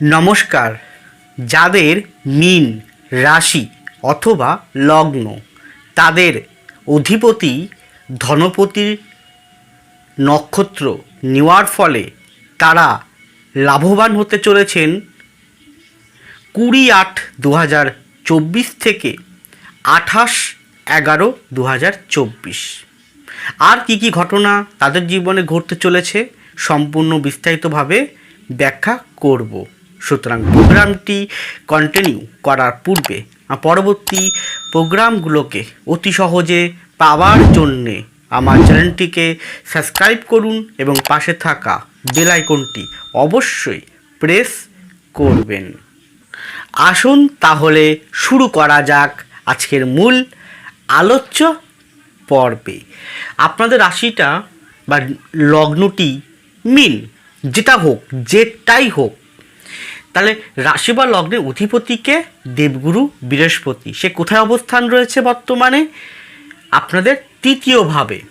নমস্কার। যাদের মীন রাশি অথবা লগ্ন, তাদের অধিপতি ধনপতির নক্ষত্র নেওয়ার ফলে তারা লাভবান হতে চলেছেন। কুড়ি আট দু হাজার চব্বিশ থেকে আঠাশ এগারো দু হাজার চব্বিশ। আর কি কি ঘটনা তাদের জীবনে ঘটতে চলেছে, সম্পূর্ণ বিস্তারিতভাবে ব্যাখ্যা করব। সুতরাং প্রোগ্রামটি কন্টিনিউ করার পূর্বে পরবর্তী প্রোগ্রামগুলোকে অতি সহজে পাওয়ার জন্যে আমার চ্যানেলটিকে সাবস্ক্রাইব করুন এবং পাশে থাকা বেল আইকনটি অবশ্যই প্রেস করবেন। আসুন তাহলে শুরু করা যাক আজকের মূল আলোচ্য পর্বে। আপনাদের রাশিটা বা লগ্নটি মিন যেটা হোক, যেটাই হোক তাহলে রাশি বা লগ্নের অধিপতিকে দেবগুরু বৃহস্পতি। সে কোথায় অবস্থান রয়েছে বর্তমানে? আপনাদের তৃতীয়ভাবে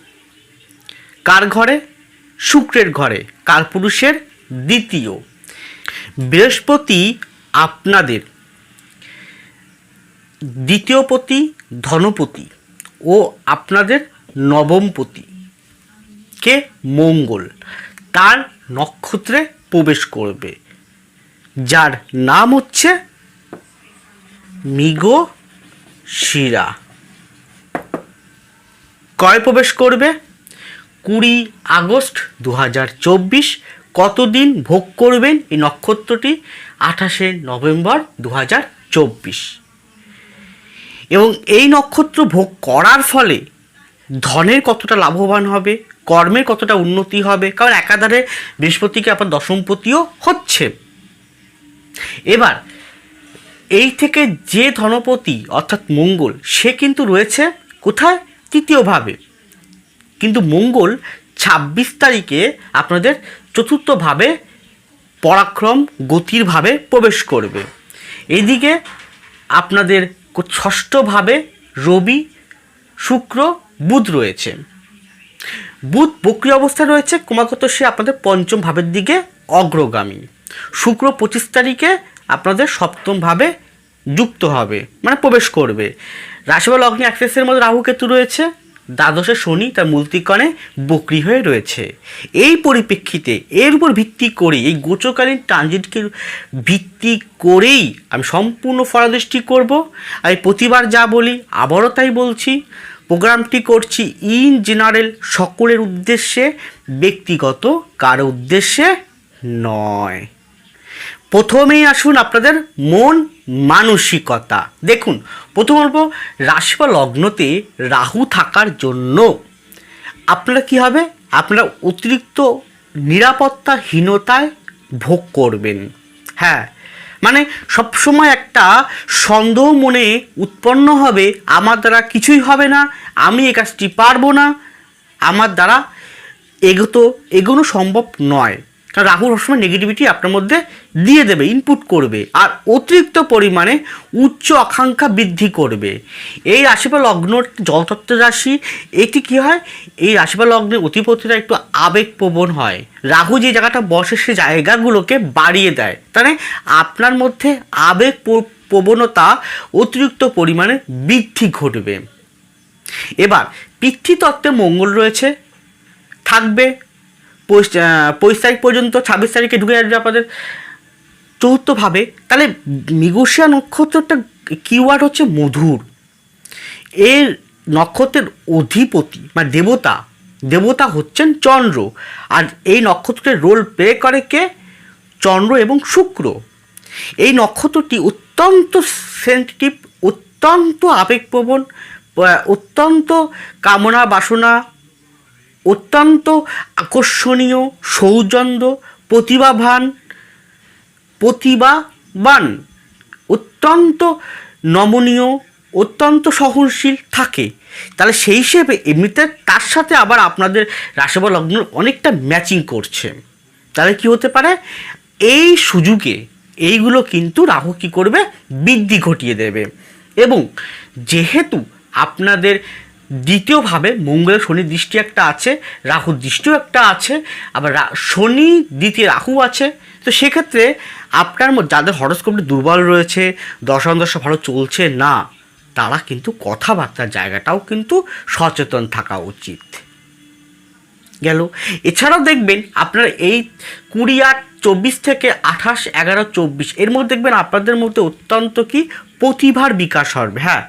কার ঘরে? শুক্রের ঘরে। কার পুরুষের? দ্বিতীয়। বৃহস্পতি আপনাদের দ্বিতীয়পতি ধনপতি ও আপনাদের নবমপতি কে? মঙ্গল। তার নক্ষত্রে প্রবেশ করবে। যার নাম হচ্ছে মিগো শিরা। কয় প্রবেশ করবে? কুড়ি আগস্ট দু হাজার চব্বিশ। কতদিন ভোগ করবেন এই নক্ষত্রটি? আঠাশে নভেম্বর দু হাজার চব্বিশ। এবং এই নক্ষত্র ভোগ করার ফলে ধনের কতটা লাভবান হবে, কর্মের কতটা উন্নতি হবে? কারণ একাধারে বৃহস্পতিকে আপনার দশমপতিও হচ্ছে। এবার, এই থেকে যে ধনপতি, অর্থাৎ মঙ্গল, সে কিন্তু রয়েছে কোথায়? তৃতীয়ভাবে কিন্তু মঙ্গল ছাব্বিশ তারিখে আপনাদের চতুর্থভাবে পরাক্রম গতিরভাবে প্রবেশ করবে। এদিকে আপনাদের ষষ্ঠভাবে রবি, শুক্র, বুধ রয়েছে। বুধ বক্রি অবস্থায় রয়েছে, ক্রমাগত সে আপনাদের পঞ্চম ভাবের দিকে অগ্রগামী। শুক্র পঁচিশ তারিখে আপনাদের সপ্তমভাবে যুক্ত হবে মানে প্রবেশ করবে। রাশি বা লগ্নে অ্যাক্সেসের মধ্যে রাহু কেতু রয়েছে, দ্বাদশে শনি তার মূলতিকণে বক্রি হয়ে রয়েছে। এই পরিপ্রেক্ষিতে এর উপর ভিত্তি করে এই গোচকালীন ট্রানজিটকে ভিত্তি করেই আমি সম্পূর্ণ ফলাদৃষ্টি করব। আমি প্রতিবার যা বলি, আবারও তাই বলছি, প্রোগ্রামটি করছি ইন জেনারেল সকলের উদ্দেশ্যে, ব্যক্তিগত কারও উদ্দেশ্যে নয়। প্রথমেই আসুন আপনাদের মন মানসিকতা। দেখুন, প্রথম বলব, রাশি বা লগ্নতে রাহু থাকার জন্য আপনারা কি হবে? আপনারা অতিরিক্ত নিরাপত্তাহীনতায় ভোগ করবেন। হ্যাঁ মানে সবসময় একটা সন্দেহ মনে উৎপন্ন হবে, আমার দ্বারা কিছুই হবে না, আমি এই কাজটি পারব না, আমার দ্বারা এগোতো, এগোনো সম্ভব নয়। কারণ রাহু সবসময় নেগেটিভিটি আপনার মধ্যে দিয়ে দেবে ইনপুট করবে, আর অতিরিক্ত পরিমাণে উচ্চ আকাঙ্ক্ষা বৃদ্ধি করবে। এই রাশি বা লগ্ন জলতত্ত্ব রাশি, এটি কি হয়? এই রাশি বা লগ্নের অধিপতিরা একটু আবেগপ্রবণ হয়। রাহু যে জায়গাটা বসে, সে জায়গাগুলোকে বাড়িয়ে দেয়। তাহলে আপনার মধ্যে আবেগ প্র- প্রবণতা অতিরিক্ত পরিমাণে বৃদ্ধি ঘটবে। এবার, পিতৃতত্ত্বে মঙ্গল রয়েছে, থাকবে পঁচিশ তারিখ পর্যন্ত, ছাব্বিশ তারিখে ঢুকে আসবে আপনাদের। চতুর্থভাবে, তাহলে মৃগশিয়া নক্ষত্রটা কিওয়ার্ড হচ্ছে মধুর। এর নক্ষত্রের অধিপতি বা দেবতা দেবতা হচ্ছেন চন্দ্র। আর এই নক্ষত্রের রোল প্লে করে কে? চন্দ্র এবং শুক্র। এই নক্ষত্রটি অত্যন্ত সেন্সিটিভ অত্যন্ত আবেগপ্রবণ অত্যন্ত কামনা বাসনা অত্যন্ত আকর্ষণীয়, সৌজন্য, প্রতিভাবান প্রতিভাবান, অত্যন্ত নমনীয়, অত্যন্ত সহনশীল থাকে। তাহলে সেই হিসেবে এমনিতে তার সাথে আবার আপনাদের রাশিবা লগ্ন অনেকটা ম্যাচিং করছে। তাহলে কি হতে পারে? এই সুযোগে এইগুলো কিন্তু রাহু কী করবে? বৃদ্ধি ঘটিয়ে দেবে। এবং যেহেতু আপনাদের দ্বিতীয়ভাবে মঙ্গলের শনি দৃষ্টি একটা আছে রাহুর দৃষ্টিও একটা আছে, আবার শনি দ্বিতীয় রাহু আছে। তো সেক্ষেত্রে আপনার যাদের হরস্কোপটি দুর্বল রয়েছে দশা ভালো চলছে না, তারা কিন্তু কথাবার্তার জায়গাটাও কিন্তু সচেতন থাকা উচিত। গেল। এছাড়াও দেখবেন আপনারা এই কুড়ি আট চব্বিশ থেকে আঠাশ এগারো চব্বিশ, এর মধ্যে দেখবেন আপনাদের মধ্যে অত্যন্ত কি? প্রতিভার বিকাশ হবে হ্যাঁ।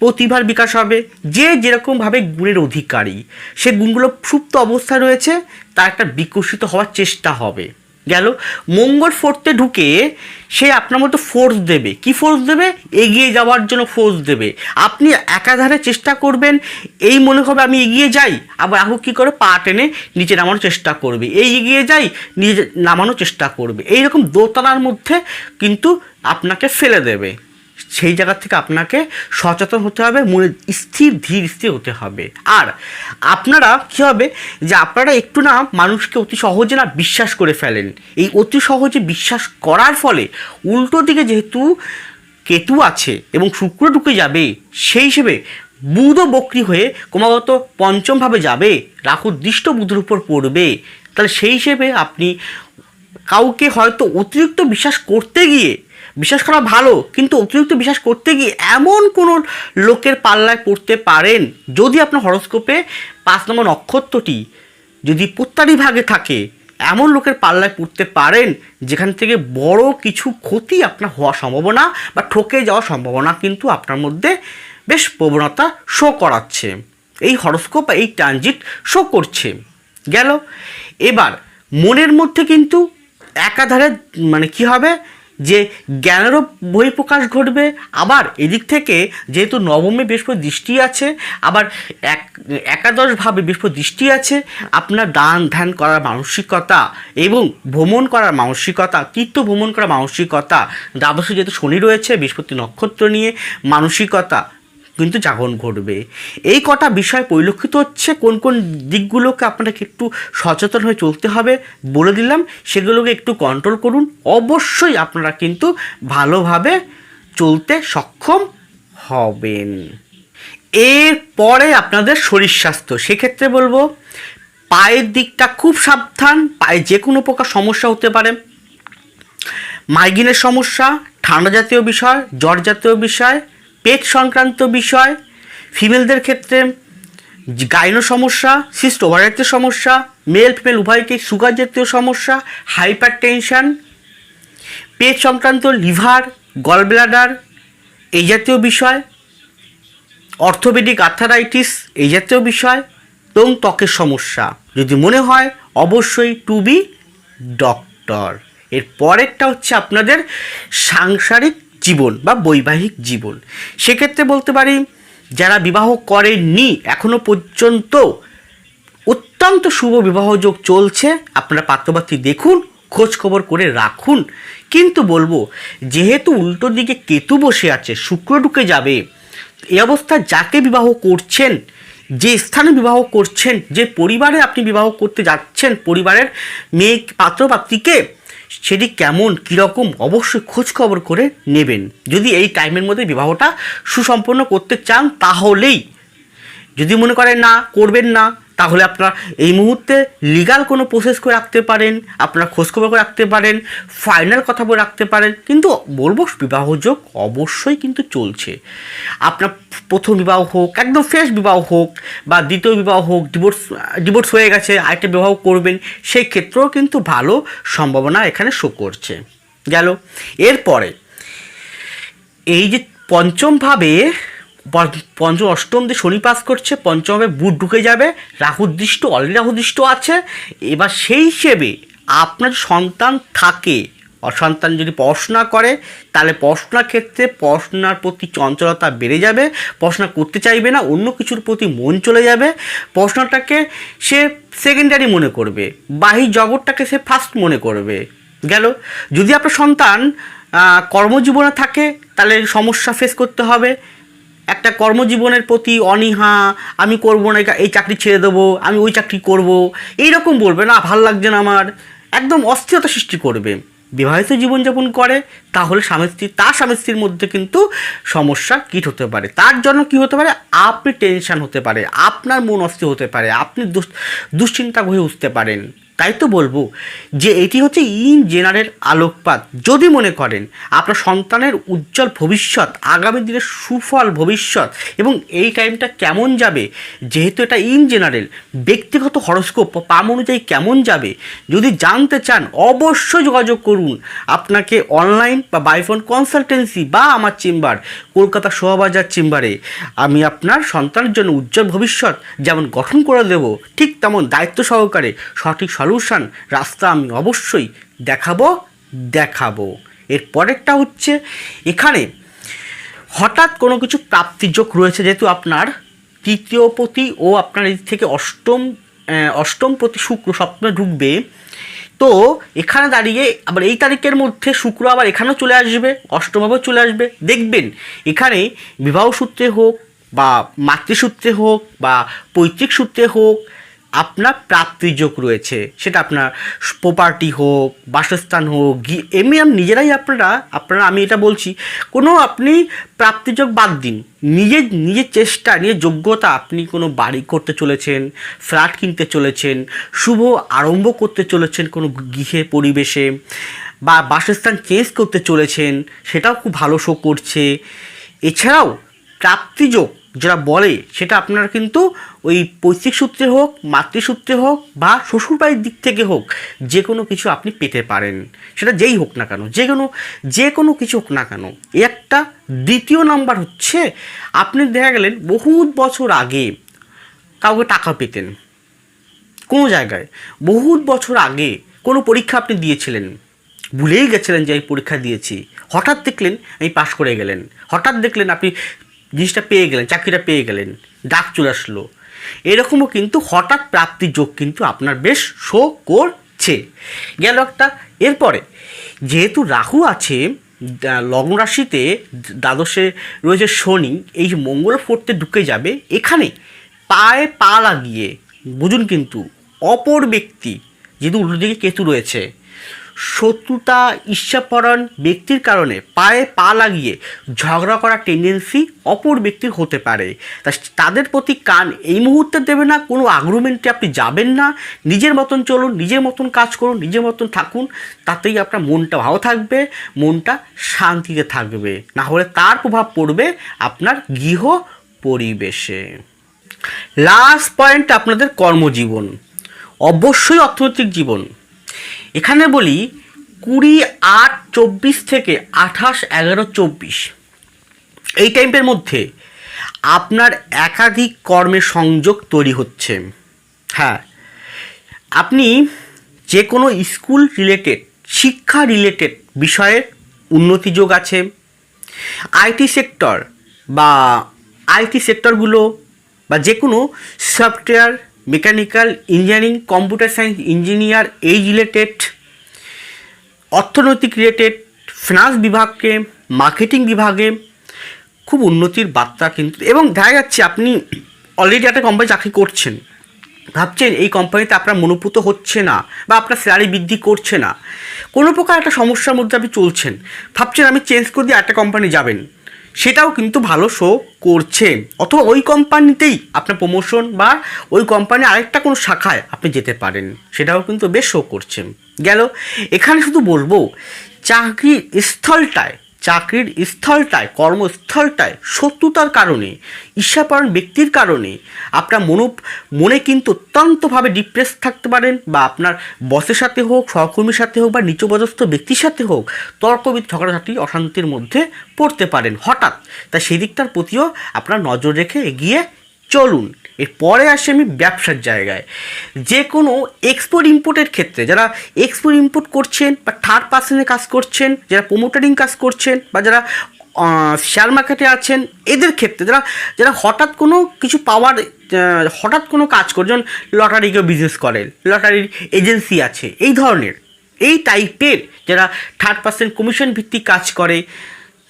প্রতিভার বিকাশ হবে। যে যেরকমভাবে গুণের অধিকারী, সে গুণগুলো সুপ্ত অবস্থায় রয়েছে, তার একটা বিকশিত হওয়ার চেষ্টা হবে। গেল, মঙ্গল ফোর্থে ঢুকে সে আপনার মতো ফোর্স দেবে। কি ফোর্স দেবে? এগিয়ে যাওয়ার জন্য ফোর্স দেবে। আপনি একাধারে চেষ্টা করবেন, এই মনে হবে আমি এগিয়ে যাই, আবার রাহু কী করে? পা টেনে নিচে নামানোর চেষ্টা করবে। এই এগিয়ে যাই নিজে নামানোর চেষ্টা করবে। এইরকম দোতলার মধ্যে কিন্তু আপনাকে ফেলে দেবে। সেই জায়গা থেকে আপনাকে সচেতন হতে হবে, মনে স্থির, ধীর স্থির হতে হবে। আর আপনারা কী হবে যে আপনারা একটু না মানুষকে অতি সহজে না বিশ্বাস করে ফেলেন। এই অতি সহজে বিশ্বাস করার ফলে উল্টো দিকে যেহেতু কেতু আছে এবং শুক্র ঢুকে যাবে, সেই হিসেবে বুধও বক্রি হয়ে ক্রমাগত পঞ্চমভাবে যাবে রাহুর দৃষ্ট বুধের উপর পড়বে। তাহলে সেই হিসেবে আপনি কাউকে হয়তো অতিরিক্ত বিশ্বাস করতে গিয়ে বিশ্বাস করা ভালো, কিন্তু অতিরিক্ত বিশ্বাস করতে গিয়ে এমন কোনো লোকের পাল্লায় পড়তে পারেন যদি আপনার হরস্কোপে পাঁচ নম্বর নক্ষত্রটি যদি পুত্তারি ভাগে থাকে, এমন লোকের পাল্লায় পড়তে পারেন যেখান থেকে বড় কিছু ক্ষতি আপনার হওয়ার সম্ভাবনা বা ঠকে যাওয়ার সম্ভাবনা কিন্তু আপনার মধ্যে বেশ প্রবণতা শো করাচ্ছে। এই হরস্কোপ এই ট্রানজিট শো করছে। গেল। এবার মনের মধ্যে কিন্তু একাধারে মানে কি হবে? যে জ্ঞানেরও বহিঃপ্রকাশ ঘটবে। আবার এদিক থেকে যেহেতু নবমে বৃহস্পতি দৃষ্টি আছে, আবার এক একাদশভাবে বৃহস্পতি দৃষ্টি আছে, আপনার দান ধ্যান করার মানসিকতা এবং ভ্রমণ করার মানসিকতা তীর্থ ভ্রমণ করার মানসিকতা, দ্বাদশে যেহেতু শনি রয়েছে, বৃহস্পতি নক্ষত্র নিয়ে মানসিকতা কিন্তু জাগরণ ঘটবে। এই কটা বিষয় পরিলক্ষিত হচ্ছে, কোন কোন দিকগুলোকে আপনাকে একটু সচেতন হয়ে চলতে হবে বলে দিলাম, সেগুলোকে একটু কন্ট্রোল করুন। অবশ্যই আপনারা কিন্তু ভালোভাবে চলতে সক্ষম হবেন। এরপরে আপনাদের শরীর স্বাস্থ্য। সেক্ষেত্রে বলব, পায়ের দিকটা খুব সাবধান, পায়ে যে কোনো প্রকার সমস্যা হতে পারে। মাইগ্রেনের সমস্যা, ঠান্ডা জাতীয় বিষয়, জ্বর জাতীয় বিষয় পেট সংক্রান্ত বিষয় ফিমেলদের ক্ষেত্রে গাইনো সমস্যা সিস্ট ওভারেটের সমস্যা মেল ফিমেল উভয়কে সুগার জাতীয় সমস্যা হাইপার টেনশন পেট সংক্রান্ত লিভার গল ব্লাডার এই জাতীয় বিষয় অর্থোপেডিক আর্থারাইটিস এই জাতীয় বিষয়, এবং ত্বকের সমস্যা। যদি মনে হয়, অবশ্যই টু বি ডক্টর এর পরেরটা হচ্ছে আপনাদের সাংসারিক জীবন বা বৈবাহিক জীবন। সেক্ষেত্রে বলতে পারি, যারা বিবাহ করেননি, এখনও পর্যন্ত অত্যন্ত শুভ বিবাহযোগ চলছে। আপনারা পাত্রপাত্রী দেখুন, খোঁজ খবর করে রাখুন। কিন্তু বলব, যেহেতু উল্টো দিকে কেতু বসে আছে, শুক্র ঢুকে যাবে, এ অবস্থায় যাকে বিবাহ করছেন, যে স্থানে বিবাহ করছেন, যে পরিবারে আপনি বিবাহ করতে যাচ্ছেন, পরিবারের মেয়ে পাত্রপাত্রীকে সেটি কেমন, কীরকম, অবশ্যই খোঁজখবর করে নেবেন। যদি এই টাইমের মধ্যে বিবাহটা সুসম্পন্ন করতে চান, তাহলেই। যদি মনে করেন না, করবেন না তাহলে আপনারা এই মুহূর্তে লিগাল কোনো প্রসেস করে রাখতে পারেন, আপনারা খোঁজখবর করে রাখতে পারেন ফাইনাল কথা বলে রাখতে পারেন, কিন্তু বলব বিবাহযোগ অবশ্যই কিন্তু চলছে। আপনার প্রথম বিবাহ হোক, একদম ফ্রেশ বিবাহ হোক, বা দ্বিতীয় বিবাহ হোক ডিভোর্স ডিভোর্স হয়ে গেছে, আরেকটা বিবাহ করবেন, সেই ক্ষেত্রেও কিন্তু ভালো সম্ভাবনা এখানে শো করছে। গেল। এরপরে, এই যে পঞ্চমভাবে পঞ্চ- পঞ্চম অষ্টম দিয়ে শনি পাস করছে পঞ্চমভাবে বুধ ঢুকে যাবে, রাহুদৃষ্ট, অলরেডি রাহুদৃষ্ট আছে। এবার সেই হিসেবে আপনার সন্তান থাকে অসন্তান যদি পড়াশোনা করে, তাহলে পড়াশোনার ক্ষেত্রে পড়াশোনার প্রতি চঞ্চলতা বেড়ে যাবে, পড়াশোনা করতে চাইবে না, অন্য কিছুর প্রতি মন চলে যাবে। পড়াশোনাটাকে সে সেকেন্ডারি মনে করবে বাহির জগৎটাকে সে ফার্স্ট মনে করবে। গেল? যদি আপনার সন্তান কর্মজীবনে থাকে, তাহলে সমস্যা ফেস করতে হবে। একটা কর্মজীবনের প্রতি অনীহা, আমি করব না, এই চাকরি ছেড়ে দেবো, আমি ওই চাকরি করব এই রকম বলবে, না, ভালো লাগছে না আমার। একদম অস্থিরতা সৃষ্টি করবে। বিবাহিত জীবনযাপন করে, তাহলে স্বামী স্ত্রী, তার স্বামী স্ত্রীর মধ্যে কিন্তু সমস্যা কীট হতে পারে? তার জন্য কি হতে পারে? আপনি টেনশান হতে পারে, আপনার মন অস্থির হতে পারে, আপনি দুশ্চিন্তা হয়ে উঠতে পারেন। তাই তো বলব যে এটি হচ্ছে ইন জেনারেল আলোকপাত। যদি মনে করেন, আপনার সন্তানের উজ্জ্বল ভবিষ্যৎ, আগামী দিনের সুফল ভবিষ্যৎ, এবং এই টাইমটা কেমন যাবে, যেহেতু এটা ইন জেনারেল, ব্যক্তিগত হরস্কোপ পাম অনুযায়ী কেমন যাবে, যদি জানতে চান, অবশ্যই যোগাযোগ করুন। আপনাকে অনলাইন বা বাইফোন কনসালটেন্সি বা আমার চেম্বার কলকাতা শোভাবাজার চেম্বারে আমি আপনার সন্তানের জন্য উজ্জ্বল ভবিষ্যৎ যেমন গঠন করে দেব, ঠিক তেমন দায়িত্ব সহকারে সঠিক সলিউশন রাস্তা আমি অবশ্যই দেখাবো দেখাবো। এর পরেরটা হচ্ছে, এখানে হঠাৎ কোনো কিছু প্রাপ্তিযোগ রয়েছে যেহেতু আপনার তৃতীয় পতি ও আপনার এই থেকে অষ্টম অষ্টম প্রতি শুক্র সপ্তমে ঢুকবে। তো এখানে দাঁড়িয়ে আবার এই তারিখের মধ্যে শুক্র আবার এখানেও চলে আসবে অষ্টমভাবেও চলে আসবে। দেখবেন, এখানে বিবাহ সূত্রে হোক বা মাতৃসূত্রে হোক বা পৈতৃক সূত্রে হোক আপনার প্রাপ্তিযোগ রয়েছে, সেটা আপনার প্রপার্টি হোক, বাসস্থান হোক এমনি আম- নিজেরাই আপনারা আপনারা আমি এটা বলছি, কোনো আপনি প্রাপ্তিযোগ বাদ দিন। নিজের নিজের চেষ্টা, নিজের যোগ্যতা, আপনি কোনো বাড়ি করতে চলেছেন ফ্ল্যাট কিনতে চলেছেন, শুভ আরম্ভ করতে চলেছেন কোনো গৃহে, পরিবেশে, বা বাসস্থান চেঞ্জ করতে চলেছেন, সেটাও খুব ভালো শো করছে। এছাড়াও প্রাপ্তিযোগ যেটা বলে সেটা আপনার কিন্তু ওই পৈতৃক সূত্রে হোক, মাতৃসূত্রে হোক বা শ্বশুরবাড়ির দিক থেকে হোক, যে কোনো কিছু আপনি পেতে পারেন। সেটা যেই হোক না কেন, যে কোনো যে কোনো কিছু হোক না কেন। একটা দ্বিতীয় নাম্বার হচ্ছে, আপনি দেখা গেলেন বহুত বছর আগে কাউকে টাকা পেতেন। কোনো জায়গায়। বহুত বছর আগে কোনো পরীক্ষা আপনি দিয়েছিলেন। ভুলেই গেছিলেন যে আমি পরীক্ষা দিয়েছি। হঠাৎ দেখলেন আমি পাশ করে গেলেন। হঠাৎ দেখলেন আপনি জিনিসটা পেয়ে গেলেন, চাকরিটা পেয়ে গেলেন, ডাক চলে আসলো। এরকমও কিন্তু হঠাৎ প্রাপ্তির যোগ কিন্তু আপনার বেশ শো করছে। গেল একটা, এরপরে যেহেতু রাহু আছে লগ্ন রাশিতে দ্বাদশে রয়েছে শনি, এই মঙ্গল ফোর্থে ঢুকে যাবে, এখানে পায়ে পা লাগিয়ে বুঝুন কিন্তু অপর ব্যক্তি, যেহেতু উল্টো দিকে কেতু রয়েছে শত্রুতা, ঈর্ষাপরণ ব্যক্তির কারণে পায়ে পা লাগিয়ে ঝগড়া করার টেন্ডেন্সি অপর ব্যক্তির হতে পারে। তা তাদের প্রতি কান এই মুহূর্তে দেবে না, কোনো আগ্রুমেন্টে আপনি যাবেন না। নিজের মতন চলুন, নিজের মতন কাজ করুন, নিজের মতন থাকুন, তাতেই আপনার মনটা ভালো থাকবে, মনটা শান্তিতে থাকবে। না হলে তার প্রভাব পড়বে আপনার গৃহ পরিবেশে। লাস্ট পয়েন্ট আপনাদের কর্মজীবন। অবশ্যই অর্থনৈতিক জীবন। এখানে বলি কুড়ি আট চব্বিশ থেকে আঠাশ এগারো চব্বিশ। এই টাইমের মধ্যে আপনার একাধিক কর্মের সংযোগ তৈরি হচ্ছে। হ্যাঁ আপনি যে কোনো স্কুল রিলেটেড শিক্ষা রিলেটেড বিষয়ের উন্নতি যোগ আছে। আইটি সেক্টর বা আইটি সেক্টরগুলো বা যে কোনো software mechanical engineering, computer science engineer এই রিলেটেড, অর্থনৈতিক রিলেটেড, ফিনান্স বিভাগকে, মার্কেটিং বিভাগে খুব উন্নতির বার্তা কিন্তু, এবং দেখা যাচ্ছে আপনি অলরেডি একটা কোম্পানি চাকরি করছেন। ভাবছেন এই কোম্পানিতে আপনার মনোপুত হচ্ছে না বা আপনার স্যালারি বৃদ্ধি করছে না। কোনো প্রকার একটা সমস্যার মধ্যে আপনি চলছেন। ভাবছেন আমি চেঞ্জ করে দিয়ে একটা কোম্পানি যাবেন। সেটাও কিন্তু ভালো শো করছে। অথবা ওই কোম্পানিতেই আপনার প্রমোশন বা ওই কোম্পানির আরেকটা কোনো শাখায় আপনি যেতে পারেন। সেটাও কিন্তু বেশ শো করছে। গেল, এখানে শুধু বলব, চাকরির স্থলটায় চাকরির স্থলটায়, কর্মস্থলটায় শত্রুতার কারণে ঈর্ষাপরণ ব্যক্তির কারণে আপনার মনো, মনে কিন্তু অত্যন্তভাবে ডিপ্রেস থাকতে পারেন বা আপনার বসের সাথে হোক, সহকর্মীর সাথে হোক বা নিচপদস্থ ব্যক্তির সাথে হোক, তর্কবিদ, ঝগড়াঝাটি, অশান্তির মধ্যে পড়তে পারেন হঠাৎ। তাই সেদিকটার প্রতিও আপনার নজর রেখে এগিয়ে চলুন, এরপরে আসি আমি ব্যবসার জায়গায়। যে কোনো এক্সপোর্ট ইম্পোর্টের ক্ষেত্রে, যারা এক্সপোর্ট ইম্পোর্ট করছেন বা থার্ড পার্সনে কাজ করছেন, যারা প্রোমোটারিং কাজ করছেন বা যারা শেয়ার মার্কেটে আছেন, এদের ক্ষেত্রে যারা যারা হঠাৎ কোনো কিছু পাওয়ার হঠাৎ কোনো কাজ করে, যেমন লটারিকে বিজনেস করেন লটারির এজেন্সি আছে, এই ধরনের, এই টাইপের যারা থার্ড পার্সেন্ট কমিশন ভিত্তিক কাজ করে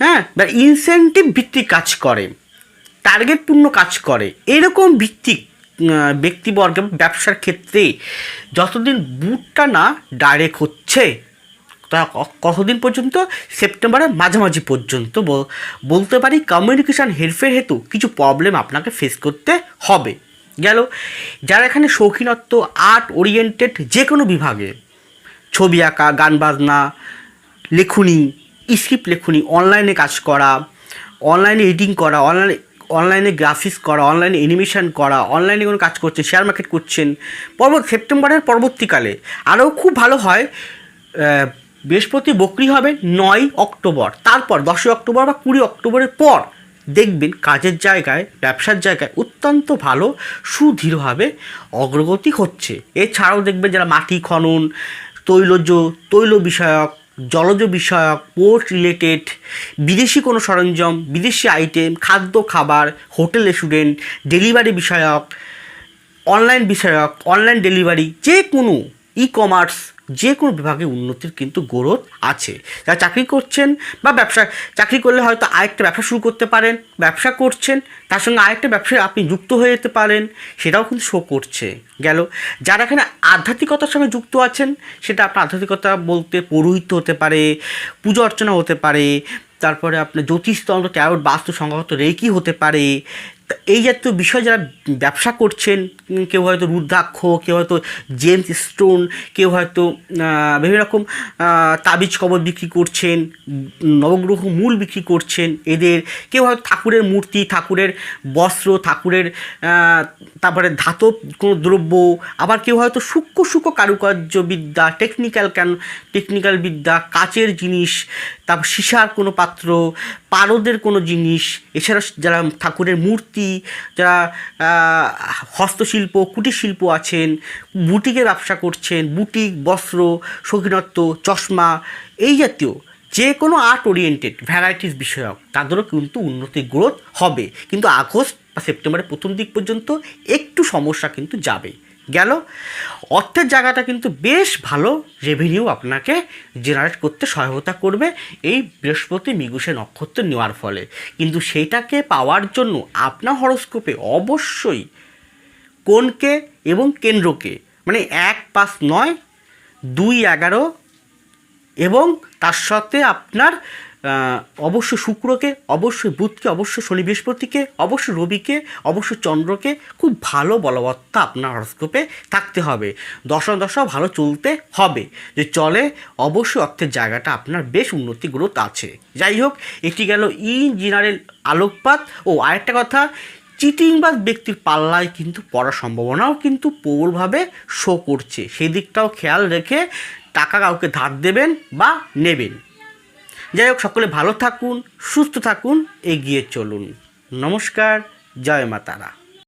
হ্যাঁ বা ইনসেন্টিভ ভিত্তিক কাজ করে টার্গেট পূর্ণ কাজ করে। এরকম ভিত্তিক ব্যক্তিবর্গ ব্যবসার ক্ষেত্রে যতদিন বুটটা না ডাইরেক্ট হচ্ছে, তা কতদিন পর্যন্ত? সেপ্টেম্বরের মাঝামাঝি পর্যন্ত বল- বলতে পারি কমিউনিকেশান হেরফের হেতু কিছু প্রবলেম আপনাকে ফেস করতে হবে। গেল, যারা এখানে শৌখিনত্ব আর্ট ওরিয়েন্টেড যে কোনো বিভাগে, ছবি আঁকা, গান বাজনা, লেখুনি স্ক্রিপ্ট লেখুনি অনলাইনে কাজ করা অনলাইনে এডিটিং করা অনলাইনে অনলাইনে গ্রাফিক্স করা অনলাইনে অ্যানিমেশন করা অনলাইনে কোনো কাজ করছেন শেয়ার মার্কেট করছেন পরবর্তী সেপ্টেম্বরের পরবর্তীকালে আরও খুব ভালো হয় বৃহস্পতি বকরি হবে নয় অক্টোবর, তারপর দশই অক্টোবর বা কুড়ি অক্টোবরের পর দেখবেন কাজের জায়গায়, ব্যবসার জায়গায় অত্যন্ত ভালো সুদৃঢ়ভাবে অগ্রগতি হচ্ছে। এছাড়াও দেখবেন যারা মাটি খনন, তৈলজ, তৈল বিষয়ক জলজ বিষয়ক, পোর্ট রিলেটেড, বিদেশি কোনো সরঞ্জাম, বিদেশি আইটেম, খাদ্য, খাবার, হোটেল রেস্টুরেন্ট, ডেলিভারি বিষয়ক, অনলাইন বিষয়ক, অনলাইন ডেলিভারি, যে কোনো ই কমার্স যে কোনো বিভাগে উন্নতির কিন্তু গ্রোথ আছে। যারা চাকরি করছেন বা ব্যবসা, চাকরি করলে হয়তো আরেকটা ব্যবসা শুরু করতে পারেন, ব্যবসা করছেন, তার সঙ্গে আরেকটা ব্যবসায় আপনি যুক্ত হয়ে যেতে পারেন, সেটাও কিন্তু শো করছে। গেল, যারা এখানে আধ্যাত্মিকতার সঙ্গে যুক্ত আছেন, সেটা আপনার আধ্যাত্মিকতা বলতে পৌরোহিত্য হতে পারে, পুজো অর্চনা হতে পারে, তারপরে আপনার জ্যোতিষতন্ত্র ট্যারোট বাস্তু সংগত রেকি হতে পারে এই জাতীয় বিষয় যারা ব্যবসা করছেন, কেউ হয়তো রুদ্রাক্ষ, কেউ হয়তো জেমস স্টোন, কেউ হয়তো বিভিন্ন রকম তাবিজ কবর বিক্রি করছেন, নবগ্রহ মূল বিক্রি করছেন এদের। কেউ হয়তো ঠাকুরের মূর্তি, ঠাকুরের বস্ত্র, ঠাকুরের তারপরে ধাতব কোনো দ্রব্য, আবার কেউ হয়তো সূক্ষ্ম সূক্ষ্ম কারুকার্য বিদ্যা টেকনিক্যাল কেন টেকনিক্যাল বিদ্যা, কাচের জিনিস, তারপর সীসার কোনো পাত্র, পারদের কোনো জিনিস, এছাড়া যারা ঠাকুরের মূর্তি যারা হস্তশিল্প কুটির শিল্প আছেন, বুটিকের ব্যবসা করছেন, বুটিক, বস্ত্র, শৌখিনত্ব, চশমা, এই জাতীয় যে কোনো আর্ট ওরিয়েন্টেড ভ্যারাইটিস বিষয়ক, তাদেরও কিন্তু উন্নতি গ্রোথ হবে। কিন্তু আগস্ট বা সেপ্টেম্বরের প্রথম দিক পর্যন্ত একটু সমস্যা কিন্তু যাবে গেল। অর্থের জায়গাটা কিন্তু বেশ ভালো। রেভিনিউ আপনাকে জেনারেট করতে সহায়তা করবে এই বৃহস্পতি মিগুষে নক্ষত্র নেওয়ার ফলে। কিন্তু সেইটাকে পাওয়ার জন্য আপনার হরস্কোপে অবশ্যই কোনকে এবং কেন্দ্রকে মানে এক, পাঁচ, নয়, দুই, এগারো এবং তার সাথে আপনার অবশ্য শুক্রকে অবশ্যই বুধকে, অবশ্য শনি বৃহস্পতিকে অবশ্যই রবিকে, অবশ্য চন্দ্রকে খুব ভালো বলবত্তা আপনার হরস্কোপে থাকতে হবে। দশা দশা ভালো চলতে হবে। যে চলে, অবশ্যই অর্থের জায়গাটা আপনার বেশ উন্নতি গ্রোথ আছে। যাই হোক, এটি গেল ইঞ্জিনিয়ারের আলোকপাত। ও আরেকটা কথা, চিটিংবাজ ব্যক্তির পাল্লায় কিন্তু পড়ার সম্ভাবনাও কিন্তু প্রবলভাবে শো করছে। সেই দিকটাও খেয়াল রেখে টাকা কাউকে ধার দেবেন বা নেবেন। যাই হোক সকলে ভালো থাকুন সুস্থ থাকুন এগিয়ে চলুন। নমস্কার জয় মা তারা।